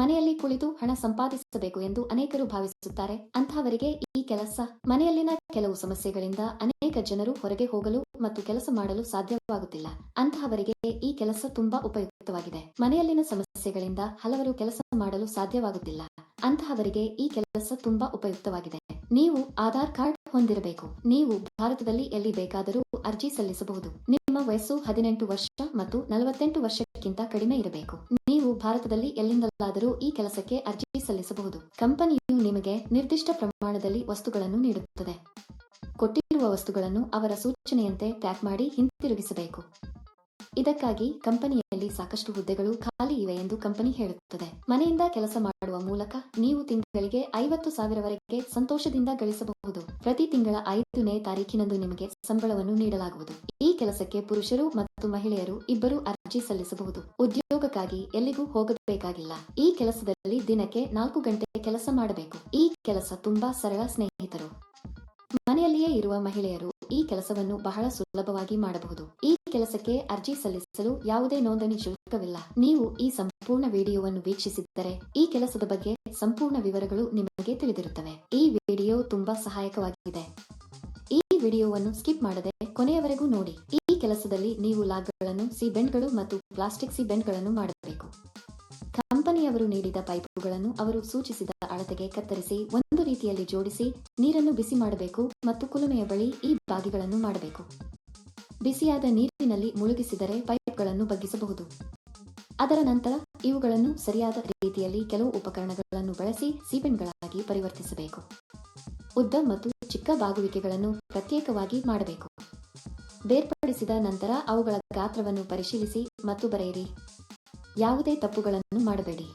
ಮನೆಯಲ್ಲಿ ಕುಳಿತು ಹಣ ಸಂಪಾದಿಸಬೇಕು ಎಂದು ಅನೇಕರು ಭಾವಿಸುತ್ತಾರೆ. ಅಂತಹವರಿಗೆ ಈ ಕೆಲಸ ಮನೆಯಲ್ಲಿನ ಕೆಲವು ಸಮಸ್ಯೆಗಳಿಂದ ಅನೇಕ ಜನರು ಹೊರಗೆ ಹೋಗಲು ಮತ್ತು ಕೆಲಸ ಮಾಡಲು ಸಾಧ್ಯವಾಗುತ್ತಿಲ್ಲ. ಅಂತಹವರಿಗೆ ಈ ಕೆಲಸ ತುಂಬಾ ಉಪಯುಕ್ತವಾಗಿದೆ. ಮನೆಯಲ್ಲಿನ ಸಮಸ್ಯೆಗಳಿಂದ ಹಲವರು ಕೆಲಸ ಮಾಡಲು ಸಾಧ್ಯವಾಗುತ್ತಿಲ್ಲ. ಅಂತಹವರಿಗೆ ಈ ಕೆಲಸ ತುಂಬಾ ಉಪಯುಕ್ತವಾಗಿದೆ. ನೀವು ಆಧಾರ್ ಕಾರ್ಡ್ ಹೊಂದಿರಬೇಕು. ನೀವು ಭಾರತದಲ್ಲಿ ಎಲ್ಲಿ ಬೇಕಾದರೂ ಅರ್ಜಿ ಸಲ್ಲಿಸಬಹುದು. ನಿಮ್ಮ ವಯಸ್ಸು ಹದಿನೆಂಟು ವರ್ಷ ಮತ್ತು ನಲವತ್ತೆಂಟು ವರ್ಷಕ್ಕಿಂತ ಕಡಿಮೆ ಇರಬೇಕು. ಭಾರತದಲ್ಲಿ ಎಲ್ಲಿಂದಲಾದರೂ ಈ ಕೆಲಸಕ್ಕೆ ಅರ್ಜಿ ಸಲ್ಲಿಸಬಹುದು. ಕಂಪನಿಯು ನಿಮಗೆ ನಿರ್ದಿಷ್ಟ ಪ್ರಮಾಣದಲ್ಲಿ ವಸ್ತುಗಳನ್ನು ನೀಡುತ್ತದೆ. ಕೊಟ್ಟಿರುವ ವಸ್ತುಗಳನ್ನು ಅವರ ಸೂಚನೆಯಂತೆ ಪ್ಯಾಕ್ ಮಾಡಿ ಹಿಂತಿರುಗಿಸಬೇಕು. ಇದಕ್ಕಾಗಿ ಕಂಪನಿಯಲ್ಲಿ ಸಾಕಷ್ಟು ಹುದ್ದೆಗಳು ಖಾಲಿ ಇವೆ ಎಂದು ಕಂಪನಿ ಹೇಳುತ್ತದೆ. ಮನೆಯಿಂದ ಕೆಲಸ ಮಾಡುವ ಮೂಲಕ ನೀವು ತಿಂಗಳಿಗೆ ಐವತ್ತು ಸಾವಿರವರೆಗೆ ಸಂತೋಷದಿಂದ ಗಳಿಸಬಹುದು. ಪ್ರತಿ ತಿಂಗಳ ಐದನೇ ತಾರೀಕಿನಂದು ನಿಮಗೆ ಸಂಬಳವನ್ನು ನೀಡಲಾಗುವುದು. ಈ ಕೆಲಸಕ್ಕೆ ಪುರುಷರು ಮತ್ತು ಮಹಿಳೆಯರು ಇಬ್ಬರು ಅರ್ಜಿ ಸಲ್ಲಿಸಬಹುದು. ಉದ್ಯೋಗಕ್ಕಾಗಿ ಎಲ್ಲಿಗೂ ಹೋಗಬೇಕಾಗಿಲ್ಲ. ಈ ಕೆಲಸದಲ್ಲಿ ದಿನಕ್ಕೆ ನಾಲ್ಕು ಗಂಟೆ ಕೆಲಸ ಮಾಡಬೇಕು. ಈ ಕೆಲಸ ತುಂಬಾ ಸರಳ ಸ್ನೇಹಿತರು. ಮನೆಯಲ್ಲಿಯೇ ಇರುವ ಮಹಿಳೆಯರು ಈ ಕೆಲಸವನ್ನು ಬಹಳ ಸುಲಭವಾಗಿ ಮಾಡಬಹುದು. ಈ ಕೆಲಸಕ್ಕೆ ಅರ್ಜಿ ಸಲ್ಲಿಸಲು ಯಾವುದೇ ನೋಂದಣಿ ಶುಲ್ಕವಿಲ್ಲ. ನೀವು ಈ ಸಂಪೂರ್ಣ ವಿಡಿಯೋವನ್ನು ವೀಕ್ಷಿಸಿದ್ದರೆ ಈ ಕೆಲಸದ ಬಗ್ಗೆ ಸಂಪೂರ್ಣ ವಿವರಗಳು ನಿಮಗೆ ತಿಳಿದಿರುತ್ತವೆ. ಈ ವಿಡಿಯೋ ತುಂಬಾ ಸಹಾಯಕವಾಗಿದೆ. ಈ ವಿಡಿಯೋವನ್ನು ಸ್ಕಿಪ್ ಮಾಡದೆ ಕೊನೆಯವರೆಗೂ ನೋಡಿ. ಈ ಕೆಲಸದಲ್ಲಿ ನೀವು ಲಾಗ್ಗಳನ್ನು ಸಿಬೆಂಡ್ಗಳು ಮತ್ತು ಪ್ಲಾಸ್ಟಿಕ್ ಸಿಬೆಂಡ್ಗಳನ್ನು ಮಾಡಬೇಕು. ಕಂಪನಿಯವರು ನೀಡಿದ ಪೈಪುಗಳನ್ನು ಅವರು ಸೂಚಿಸಿದ ಅಳತೆಗೆ ಕತ್ತರಿಸಿ, ಒಂದು ರೀತಿಯಲ್ಲಿ ಜೋಡಿಸಿ, ನೀರನ್ನು ಬಿಸಿ ಮಾಡಬೇಕು ಮತ್ತು ಕುಲುಮೆಯ ಬಳಿ ಈ ಬಾಗಿಗಳನ್ನು ಮಾಡಬೇಕು. ಬಿಸಿಯಾದ ನೀರಿನಲ್ಲಿ ಮುಳುಗಿಸಿದರೆ ಪೈಪ್ಗಳನ್ನು ಬಗ್ಗಿಸಬಹುದು. ಅದರ ನಂತರ ಇವುಗಳನ್ನು ಸರಿಯಾದ ರೀತಿಯಲ್ಲಿ ಕೆಲವು ಉಪಕರಣಗಳನ್ನು ಬಳಸಿ ಸೀಬೆಂಡ್ಗಳಾಗಿ ಪರಿವರ್ತಿಸಬೇಕು. ಉದ್ದ ಮತ್ತು ಚಿಕ್ಕ ಬಾಗುವಿಕೆಗಳನ್ನು ಪ್ರತ್ಯೇಕವಾಗಿ ಮಾಡಬೇಕು. ಬೇರ್ಪಡಿಸಿದ ನಂತರ ಅವುಗಳ ಗಾತ್ರವನ್ನು ಪರಿಶೀಲಿಸಿ ಮತ್ತು ಬರೆಯಿರಿ. ಯಾವುದೇ ತಪ್ಪುಗಳನ್ನು ಮಾಡಬೇಡಿ.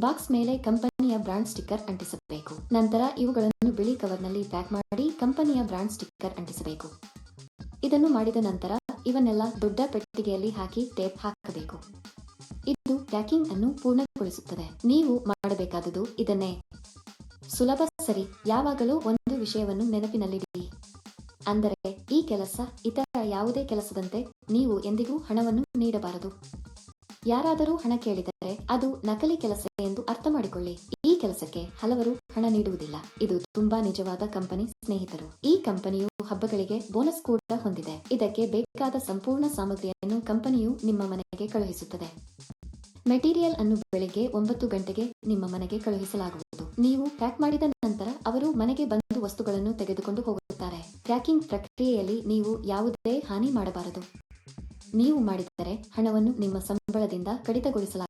ಬಾಕ್ಸ್ ಮೇಲೆ ಕಂಪನಿಯ ಬ್ರಾಂಡ್ ಸ್ಟಿಕ್ಕರ್ ಅಂಟಿಸಬೇಕು. ನಂತರ ಇವುಗಳನ್ನು ಬಿಳಿ ಕವರ್ನಲ್ಲಿ ಪ್ಯಾಕ್ ಮಾಡಿ ಕಂಪನಿಯ ಬ್ರಾಂಡ್ ಸ್ಟಿಕ್ಕರ್ ಅಂಟಿಸಬೇಕು. ಇದನ್ನು ಮಾಡಿದ ನಂತರ ಇವನ್ನೆಲ್ಲ ದೊಡ್ಡ ಪೆಟ್ಟಿಗೆಯಲ್ಲಿ ಹಾಕಿ ಟೇಪ್ ಹಾಕಬೇಕು. ಇದು ಪ್ಯಾಕಿಂಗ್ ಅನ್ನು ಪೂರ್ಣಗೊಳಿಸುತ್ತದೆ. ನೀವು ಮಾಡಬೇಕಾದುದು ಇದನ್ನೇ. ಸುಲಭ ಸರಿ. ಯಾವಾಗಲೂ ಒಂದು ವಿಷಯವನ್ನು ನೆನಪಿನಲ್ಲಿಡಿ. ಅಂದರೆ, ಈ ಕೆಲಸ ಇತರ ಯಾವುದೇ ಕೆಲಸದಂತೆ ನೀವು ಎಂದಿಗೂ ಹಣವನ್ನು ನೀಡಬಾರದು. ಯಾರಾದರೂ ಹಣ ಕೇಳಿದರೆ ಅದು ನಕಲಿ ಕೆಲಸ ಎಂದು ಅರ್ಥ ಮಾಡಿಕೊಳ್ಳಿ ಕೆಲಸಕ್ಕೆ ಹಲವರು ಹಣ ನೀಡುವುದಿಲ್ಲ. ಇದು ತುಂಬಾ ನಿಜವಾದ ಕಂಪನಿ ಸ್ನೇಹಿತರು. ಈ ಕಂಪನಿಯು ಹಬ್ಬಗಳಿಗೆ ಬೋನಸ್ ಕೂಡ ಹೊಂದಿದೆ. ಇದಕ್ಕೆ ಬೇಕಾದ ಸಂಪೂರ್ಣ ಸಾಮಗ್ರಿಯನ್ನು ಕಂಪನಿಯು ನಿಮ್ಮ ಮನೆಗೆ ಕಳುಹಿಸುತ್ತದೆ. ಮೆಟೀರಿಯಲ್ ಅನ್ನು ಬೆಳಿಗ್ಗೆ ಒಂಬತ್ತು ಗಂಟೆಗೆ ನಿಮ್ಮ ಮನೆಗೆ ಕಳುಹಿಸಲಾಗುವುದು. ನೀವು ಪ್ಯಾಕ್ ಮಾಡಿದ ನಂತರ ಅವರು ಮನೆಗೆ ಬಂದು ವಸ್ತುಗಳನ್ನು ತೆಗೆದುಕೊಂಡು ಹೋಗುತ್ತಾರೆ. ಪ್ಯಾಕಿಂಗ್ ಪ್ರಕ್ರಿಯೆಯಲ್ಲಿ ನೀವು ಯಾವುದೇ ಹಾನಿ ಮಾಡಬಾರದು. ನೀವು ಮಾಡಿದರೆ ಹಣವನ್ನು ನಿಮ್ಮ ಸಂಬಳದಿಂದ ಕಡಿತಗೊಳಿಸಲಾಗುತ್ತದೆ.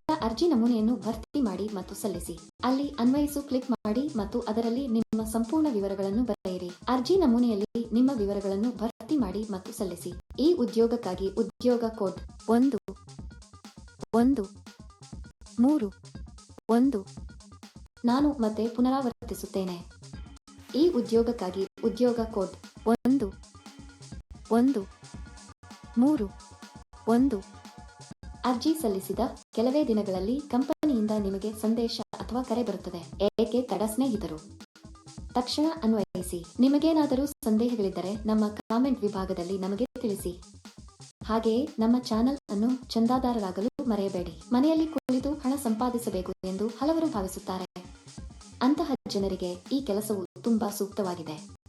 ಅರ್ಜಿ ನಮೂನೆಯನ್ನು ಭರ್ತಿ ಮಾಡಿ ಮತ್ತು ಸಲ್ಲಿಸಿ. ಅಲ್ಲಿ ಅನ್ವಯಿಸು ಕ್ಲಿಕ್ ಮಾಡಿ ಮತ್ತು ಅದರಲ್ಲಿ ನಿಮ್ಮ ಸಂಪೂರ್ಣ ವಿವರಗಳನ್ನು ಬರೆಯಿರಿ. ಅರ್ಜಿ ನಮೂನೆಯಲ್ಲಿ ನಿಮ್ಮ ವಿವರಗಳನ್ನು ಭರ್ತಿ ಮಾಡಿ ಮತ್ತು ಸಲ್ಲಿಸಿ. ಈ ಉದ್ಯೋಗಕ್ಕಾಗಿ ಉದ್ಯೋಗ ಕೋಡ್ ಒಂದು ಒಂದು, ಮೂರು, ಒಂದು. ನಾನು ಮತ್ತೆ ಪುನರಾವರ್ತಿಸುತ್ತೇನೆ. ಈ ಉದ್ಯೋಗಕ್ಕಾಗಿ ಉದ್ಯೋಗ ಕೋಡ್ ಒಂದು ಒಂದು, ಮೂರು, ಒಂದು. ಅರ್ಜಿ ಸಲ್ಲಿಸಿದ ಕೆಲವೇ ದಿನಗಳಲ್ಲಿ ಕಂಪನಿಯಿಂದ ನಿಮಗೆ ಸಂದೇಶ ಅಥವಾ ಕರೆ ಬರುತ್ತದೆ. ಏಕೆ ತಡ ಸ್ನೇಹಿತರು? ತಕ್ಷಣ ಅನ್ವಯಿಸಿ. ನಿಮಗೇನಾದರೂ ಸಂದೇಹಗಳಿದ್ದರೆ ನಮ್ಮ ಕಾಮೆಂಟ್ ವಿಭಾಗದಲ್ಲಿ ನಮಗೆ ತಿಳಿಸಿ. ಹಾಗೆಯೇ ನಮ್ಮ ಚಾನೆಲ್ ಅನ್ನು ಚಂದಾದಾರರಾಗಲು ಮರೆಯಬೇಡಿ. ಮನೆಯಲ್ಲಿ ಕುಳಿತು ಹಣ ಸಂಪಾದಿಸಬೇಕು ಎಂದು ಹಲವರು ಭಾವಿಸುತ್ತಾರೆ. ಅಂತಹ ಜನರಿಗೆ ಈ ಕೆಲಸವು ತುಂಬಾ ಸೂಕ್ತವಾಗಿದೆ.